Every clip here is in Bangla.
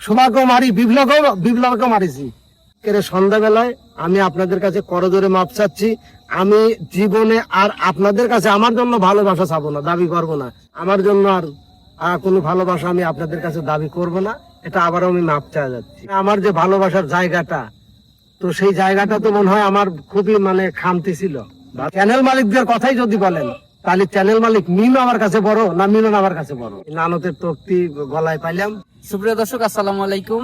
সুমাকেও মারি বিপ্লবকেও মারিছি কেরে সন্ধ্যাবেলায় আমি আপনাদের কাছে করজোরে মাপ চাচ্ছি। আমি জীবনে আর আপনাদের কাছে আমার জন্য ভালোবাসা চাবো না, দাবি করব না। আমার জন্য আর কোনো ভালোবাসা আমি আপনাদের কাছে দাবি করব না। এটা আবারও আমি মাপ চাওয়া যাচ্ছি। আমার যে ভালোবাসার জায়গাটা, তো সেই জায়গাটা তো মনে হয় আমার খুবই মানে খামতি ছিল। চ্যানেল মালিকদের কথাই যদি বলেন, তাহলে চ্যানেল মালিক মিম আমার কাছে বড় না মিলন আমার কাছে বড়? নানতের তক্তি গলায় পাইলাম। সুপ্রিয় দর্শক, আসসালামু আলাইকুম।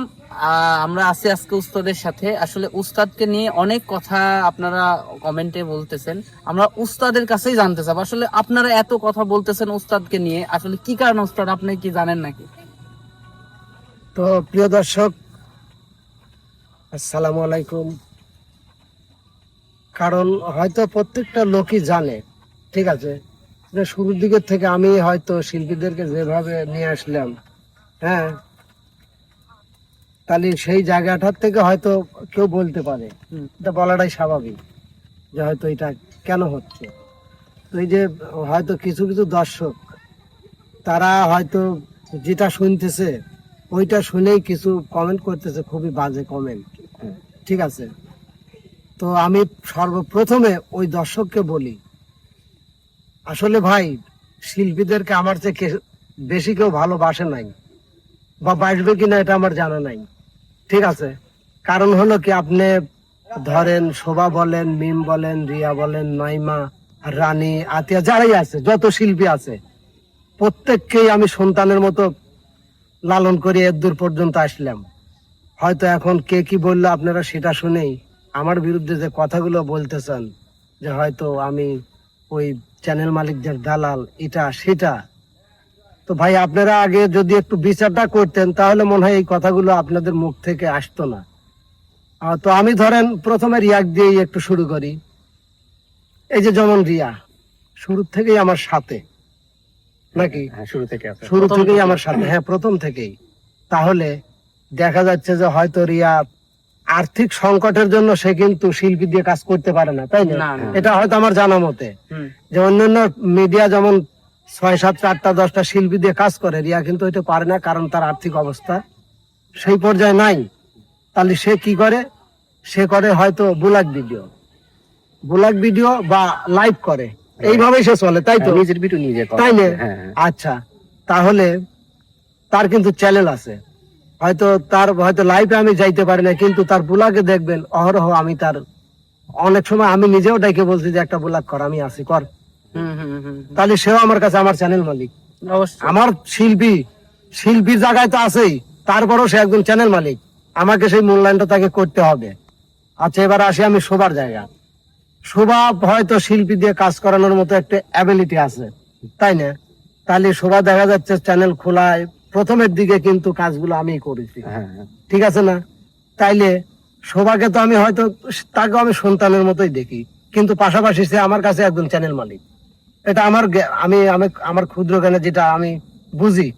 আমরা আছি আজকে উস্তাদের সাথে। আসলে উস্তাদকে নিয়ে অনেক কথা আপনারা কমেন্টে বলতেছেন। আমরা উস্তাদের কাছেই জানতে চাব। আসলে আপনারা এত কথা বলতেছেন উস্তাদকে নিয়ে। আসলে কি কারণে উস্তাদ? আপনি কি জানেন নাকি? তো প্রিয় দর্শক, আসসালামু আলাইকুম। কারণ হয়তো প্রত্যেকটা লোকই জানে, ঠিক আছে? শুরুর দিকের থেকে আমি হয়তো শিল্পীদেরকে যেভাবে নিয়ে আসলাম হ্যাঁ? তাহলে সেই জায়গাটার থেকে হয়তো কেউ বলতে পারে। এটা বলাটাই স্বাভাবিক যে হয়তো এটা কেন হচ্ছে। তো এই যে হয়তো কিছু কিছু দর্শক তারা হয়তো যেটা শুনতেছে ওইটা শুনেই কিছু কমেন্ট করতেছে খুবই বাজে কমেন্ট ঠিক আছে? তো আমি সর্বপ্রথমে ওই দর্শককে বলি আসলে ভাই শিল্পীদেরকে আমার চেয়ে বেশি কেউ ভালোবাসে নাই বা বাসবে কিনা এটা আমার জানা নাই। ঠিক আছে। কারণ হলো কি, আপনি ধরেন শোভা বলেন, মিম বলেন, রিয়া বলেন, নয়মা, রানী, আতিয়া, যারাই আছে, যত শিল্পী আছে, প্রত্যেককেই আমি সন্তানের মতো লালন করে এর দূর পর্যন্ত আসলাম। হয়তো এখন কে কি বলল আপনারা সেটা শুনেই আমার বিরুদ্ধে যে কথাগুলো বলতেছেন, যে হয়তো আমি ওই চ্যানেল মালিকদের দালাল, এটা, সেটা তো ভাই আপনারা আগে যদি একটু বিচারটা করতেন তাহলে মনে হয় এই কথাগুলো আপনাদের মুখ থেকে আসতো না। তো আমি ধরেন প্রথমে রিয়াক দিয়েই একটু শুরু করি। এই যে যেমন রিয়া শুরু থেকেই আমার সাথে। নাকি? হ্যাঁ শুরু থেকে শুরু প্রথম থেকেই আমার সাথে। হ্যাঁ প্রথম থেকেই। তাহলে দেখা যাচ্ছে যে হয়তো রিয়া আর্থিক সংকটের জন্য সে কিন্তু শিল্পী দিয়ে কাজ করতে পারে না তাই না। এটা হয়তো আমার জানা মতে। যে অন্যান্য মিডিয়া যেমন ছয় সাত আটটা দশটা শিল্পী দিয়ে কাজ করে রিয়া কিন্তু এটা পারে না কারণ তার আর্থিক অবস্থা সেই পর্যায়ে নাই তাহলে সে কি করে সে করে হয়তো বুলাক ভিডিও বুলাক ভিডিও বা লাইভ করে এইভাবেই সে চলে তাই তো হ্যাঁ, নিজের ভিডিও নিজে। তাই না? হ্যাঁ হ্যাঁ। আচ্ছা তাহলে তার কিন্তু চ্যানেল আছে হয়তো তার হয়তো লাইভে আমি যাইতে পারি না কিন্তু তার বুলাকে দেখবেন অহরহ আমি তার অনেক সময় আমি নিজেও ডেকে বলছি যে একটা বুলাক কর আমি আছি কর। তাহলে সেও আমার কাছে আমার চ্যানেল মালিক। আমার শিল্পী শিল্পীর জায়গায় তো আছেই তারপরও সে একজন চ্যানেল মালিক। আমাকে সেই মূল্যায়নটা তাকে করতে হবে। আচ্ছা এবার আসি আমি শোভার জায়গা শোভা হয়তো শিল্পী দিয়ে কাজ করানোর মতো একটা অ্যাবিলিটি আছে তাই না? তাহলে শোভা দেখা যাচ্ছে চ্যানেল খোলায় প্রথমের দিকে কিন্তু কাজগুলো আমি করেছি। হ্যাঁ, হ্যাঁ। ঠিক আছে না? তাইলে শোভাকে তো আমি হয়তো তাকে আমি সন্তানের মতোই দেখি। কিন্তু পাশাপাশি সে আমার কাছে একজন চ্যানেল মালিক। এটা আমার আমি আমি আমার ক্ষুদ্র জ্ঞানে যেটা আমি বুঝি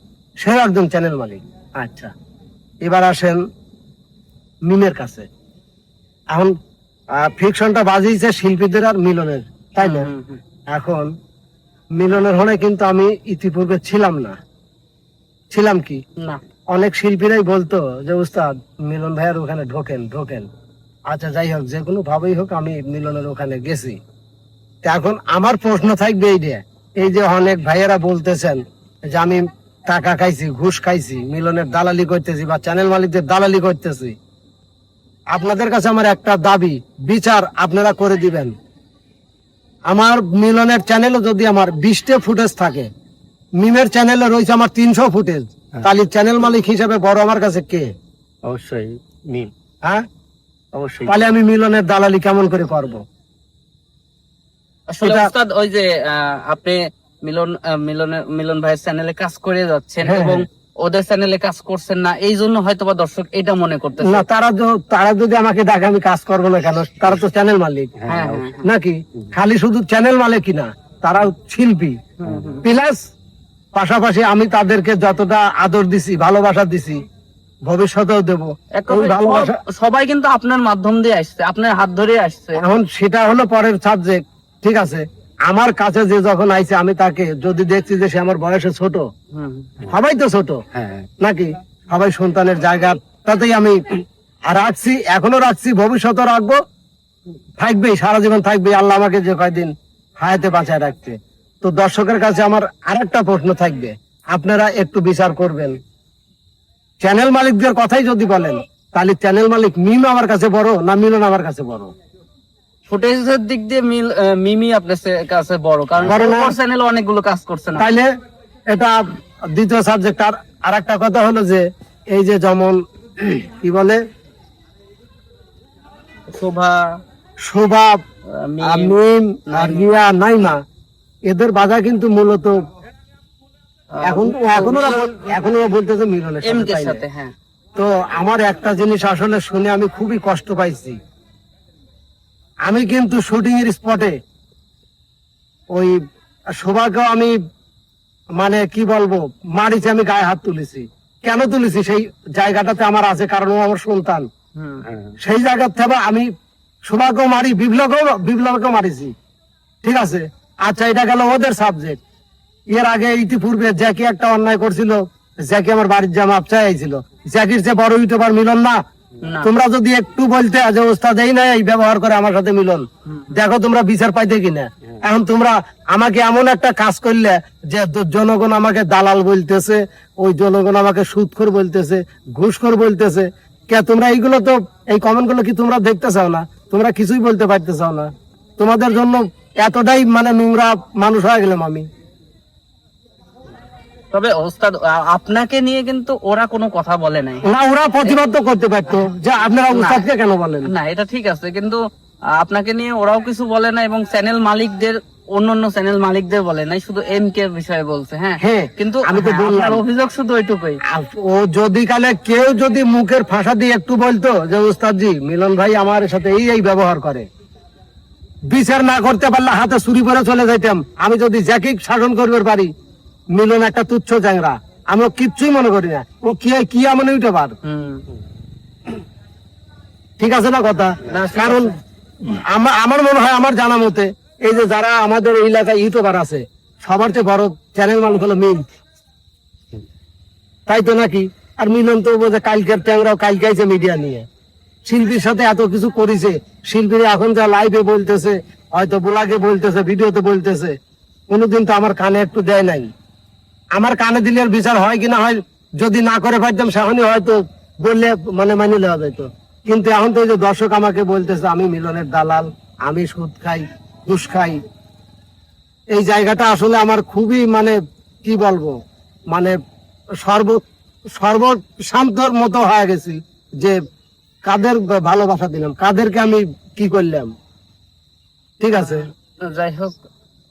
সেও একজন চ্যানেল মালিক। আচ্ছা। এবার আসেন মিমের কাছে। এখন ফিকশনটা বাজিয়েছে শিল্পীদের আর মিলনের তাই না। এখন মিলনের হলে কিন্তু আমি ইতিপূর্বে ছিলাম না। ছিলাম কি? না। অনেক শিল্পীরাই বলতো যে উস্তাদ মিলন ভাইয়ের ওখানে ঢোকেন ঢোকেন। আচ্ছা যাই হোক যে কোনো ভাবেই হোক আমি মিলনের ওখানে গেছি। এখন আমার প্রশ্ন থাকবে এই যে এই যে অনেক ভাইয়েরা বলতেছেন যে আমি টাকা খাইছি ঘুষ খাইছি মিলনের দালালি করতেছি বা চ্যানেল মালিকদের দালালি করতেছি। আপনাদের কাছে আমার একটা দাবি বিচার আপনারা করে দিবেন। আমার মিলনের চ্যানেলে যদি আমার বিশটা ফুটেজ থাকে মিমের চ্যানেলে রয়েছে আমার তিনশো ফুটেজ তাহলে চ্যানেল মালিক হিসেবে বড় আমার কাছে কে? অবশ্যই মিম। হ্যাঁ? অবশ্যই। তাহলে আমি মিলনের দালালি কেমন করে করব? আসলে উস্তাদ ওই যে আপনি মিলন মিলনের মিলন ভাইয়ের চ্যানেলে কাজ করে যাচ্ছেন হ্যাঁ, এবং হ্যাঁ। ওদের চ্যানেলে কাজ করছেন না এই জন্য হয়তো বা দর্শক এটা মনে করতেছে। না তারা তারা যদি আমাকে ডাকে আমি কাজ করব না কেন? তারা তো চ্যানেল মালিক। হ্যাঁ নাকি? খালি শুধু চ্যানেল মালিক কিনা তারা শিল্পী। প্লাস পাশাপাশি আমি তাদেরকে যতটা আদর দিছি ভালোবাসা দিছি ভবিষ্যতেও দেব। সবাই কিন্তু আপনার মাধ্যম দিয়ে আসছে আপনার হাত ধরে আসছে। এখন সেটা হলো পরের সাবজেক্ট ঠিক আছে আমার কাছে যে যখন আইছে আমি তাকে যদি দেখছি যে সে আমার বয়সে ছোট সবাই তো ছোট হ্যাঁ। নাকি? সবাই সন্তানের জায়গা তাতেই আমি রাখছি এখনও রাখছি ভবিষ্যতে রাখব। থাকবেই সারা জীবন থাকবে আল্লাহ আমাকে যে কয়দিন হায়াতে বাঁচায় রাখতে তো দর্শকের কাছে আমার আরেকটা প্রশ্ন থাকবে। আপনারা একটু বিচার করবেন। চ্যানেল মালিকদের কথাই যদি বলেন তাহলে চ্যানেল মালিক মিম আমার কাছে বড় না মিলন আমার কাছে বড়? ফুটেজের দিক দিয়ে মিল মিমি আপনার কাছে বড় কারণ? চ্যানেল অনেকগুলো কাজ করছে না। তাইলে এটা দ্বিতীয় সাবজেক্ট আর আর একটা কথা হলো যে এই যে যেমন কি বলে? শোভা শোভা মিম, আর রিয়া নাইমা এদের বাধা কিন্তু মূলত এখন এখন বল- বলতেছে মিলনের? সাথে হ্যাঁ। তো আমার একটা জিনিস আসলে শুনে আমি খুবই কষ্ট পাইছি। আমি কিন্তু শুটিং এর স্পটে ওই শোভাকেও আমি মানে কি বলব মারিছি আমি গায়ে হাত তুলেছি। কেন তুলেছি? সেই জায়গাটাতে আমার আছে কারণ ও আমার সন্তান। হ্যাঁ। সেই জায়গা থেকে আমি শোভাকেও মারি বিপ্লবকেও বিপ্লবকেও মারিছি। ঠিক আছে? আচ্ছা এটা গেল ওদের সাবজেক্ট এর আগে ইতিপূর্বে জ্যাকি একটা অন্যায় করছিল। জ্যাকি আমার বাড়ির জামা চাইছিল জ্যাকির যে বড় ইউটিউবার মিলন না তোমরা যদি একটু বলতে যে ওস্তাদ এই না এই ব্যবহার করে আমার সাথে মিলন। দেখো তোমরা বিচার পাইতে কিনা। এখন তোমরা আমাকে এমন একটা কাজ করলে যে জনগণ আমাকে দালাল বলতেছে ওই জনগণ আমাকে সুদখোর বলতেছে ঘুষখোর বলতেছে। কে তোমরা এইগুলো তো এই কমেন্টগুলো কি তোমরা দেখতে চাও না? তোমরা কিছুই বলতে পারতে চাও না। তোমাদের জন্য এতটাই মানে নোংরা মানুষ হয়ে গেলাম আমি। তবে ওস্তাদ আপনাকে নিয়ে কিন্তু ওরা কোনো কথা বলে নাই। না ওরা প্রতিবাদ করতে পারতো। যে আপনারা উস্তাদকে কেন বলেন? না এটা ঠিক আছে কিন্তু আপনাকে নিয়ে ওরাও কিছু বলে না এবং চ্যানেল মালিকদের অন্য অন্য চ্যানেল মালিকদের বলে নাই শুধু এম কে বিষয়ে বলছে হ্যাঁ? হ্যাঁ, কিন্তু আমি তো হ্যাঁ, বললাম। অভিযোগ শুধু ওইটুকুই। ও যদি কালে কেউ যদি মুখের ফাঁসা দিয়ে একটু বলতো যে উস্তাদজি মিলন ভাই আমার সাথে এই এই ব্যবহার করে। বিচার না করতে পারলে হাতে চুরি করে চলে যাইতাম। আমি যদি জ্যাকি শাসন করবে পারি মিলন একটা তুচ্ছ চ্যাংরা। আমি কিচ্ছুই মনে করি না। ও কি কি এমন ইউটিউবার হুম। ঠিক আছে না কথা? কারণ আমা- আমার মনে হয় আমার জানা মতে এই যে যারা আমাদের এলাকায় ইউটিউবার আছে সবার চেয়ে বড় চ্যানেল মানুষ হলো মিম তাই তো নাকি? আর মিলন তো বোঝে কালকের ট্যাংরাও কালকে আইছে মিডিয়া নিয়ে। শিল্পীর সাথে এত কিছু করেছে। শিল্পীর এখন যা লাইভে বলতেছে হয়তো ব্লগে বলতেছে ভিডিওতে বলতেছে কোনোদিন তো আমার কানে একটু দেয় নাই। আমার কানে দিলে বিচার হয় কিনা হয়, যদি না করে পারতাম সেখানে হয়তো বললে মানে মানি নেওয়া যেত কিন্তু এখন তো যে দর্শক আমাকে বলতেছে, আমি মিলনের দালাল, আমি সুদ খাই, ঘুষ খাই। এই জায়গাটা আসলে আমার খুবই মানে কি বলব মানে সর্ব সর্বশান্তর মতো হয়ে গেছি যে কাদের ভালোবাসা দিলাম, কাদেরকে আমি কি করলাম। ঠিক আছে? যাই হোক,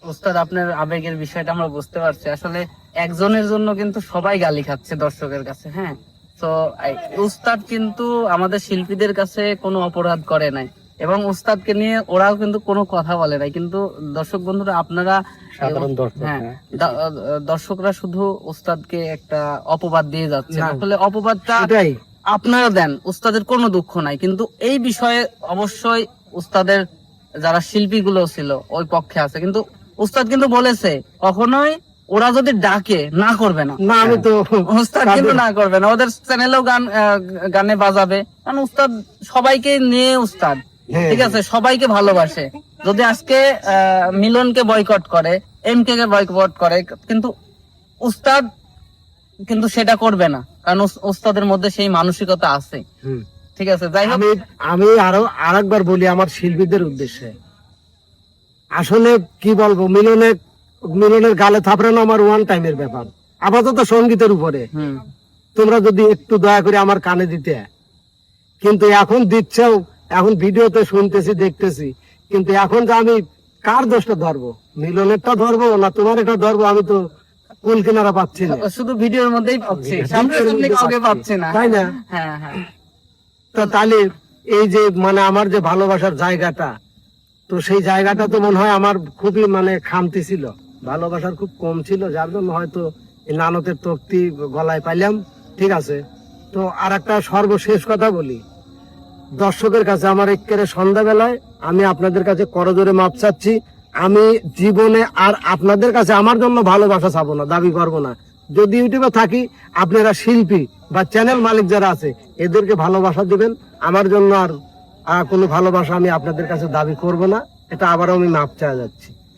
ওস্তাদ, আপনার আবেগের বিষয়টা আমরা বুঝতে পারছি। আসলে একজনের জন্য কিন্তু সবাই গালি খাচ্ছে দর্শকের কাছে হ্যাঁ? তো উস্তাদ কিন্তু আমাদের শিল্পীদের কাছে কোনো অপরাধ করে নাই। এবং উস্তাদকে নিয়ে ওরাও কিন্তু কোনো কথা বলে নাই। কিন্তু দর্শক বন্ধুরা আপনারা হ্যাঁ হ্যাঁ। দর্শকরা শুধু উস্তাদকে একটা অপবাদ দিয়ে যাচ্ছে। আসলে অপবাদটা আপনারা দেন উস্তাদের কোনো দুঃখ নাই। কিন্তু এই বিষয়ে অবশ্যই উস্তাদের যারা শিল্পীগুলো ছিল ওই পক্ষে আছে। কিন্তু উস্তাদ কিন্তু বলেছে কখনোই ওরা যদি ডাকে না করবে না। না আমি তো উস্তাদ কিন্তু না। করবে না। ওদের চ্যানেলেও গান গানে বাজাবে। কারণ উস্তাদ সবাইকে নিয়ে উস্তাদ হ্যাঁ। ঠিক আছে? সবাইকে ভালোবাসে। যদি আজকে মিলনকে বয়কট করে এম কে বয়কট করে কিন্তু উস্তাদ কিন্তু সেটা করবে না। কারণ উস- উস্তাদের মধ্যে সেই মানসিকতা আছে। ঠিক আছে? যাই হোক। আমি আমি আরও আরেকবার বলি আমার শিল্পীদের উদ্দেশ্যে। আসলে কি বলব? মিলনের মিলনের গালে থাপড়ানো আমার ওয়ান টাইমের ব্যাপার। আপাতত সঙ্গীতের উপরে। তোমরা যদি একটু দয়া করে আমার কানে দিতে। কিন্তু এখন দিচ্ছেও এখন ভিডিওতে শুনতেছি দেখতেছি। কিন্তু এখন যে আমি কার দোষটা ধরবো? মিলনেরটা ধরবো না তোমার এটা ধরবো? আমি তো কুল কিনারা পাচ্ছি না। শুধু ভিডিওর মধ্যেই পাচ্ছি। সামনে কাউকে। পাচ্ছি না। তাই না? হ্যাঁ হ্যাঁ। তো তাহলে এই যে মানে আমার যে ভালোবাসার জায়গাটা তো সেই জায়গাটা তো মনে হয় আমার খুবই মানে খামতি ছিল। ভালোবাসার খুব কম ছিল, যার জন্য হয়তো নানকের তক্তি গলায় পাইলাম। ঠিক আছে? তো আর একটা সর্বশেষ কথা বলি। দর্শকের কাছে আমার একেবারে সন্ধ্যাবেলায় আমি আপনাদের কাছে করজোরে মাপ চাচ্ছি। আমি জীবনে আর আপনাদের কাছে আমার জন্য ভালোবাসা চাবো না, দাবি করব না। যদি ইউটিউবে থাকি, আপনারা শিল্পী বা চ্যানেল মালিক যারা আছে, এদেরকে ভালোবাসা দিবেন। আমার জন্য আর কোনো ভালোবাসা আমি আপনাদের কাছে দাবি করব না। এটা আবারও আমি মাপ চাওয়া যাচ্ছি।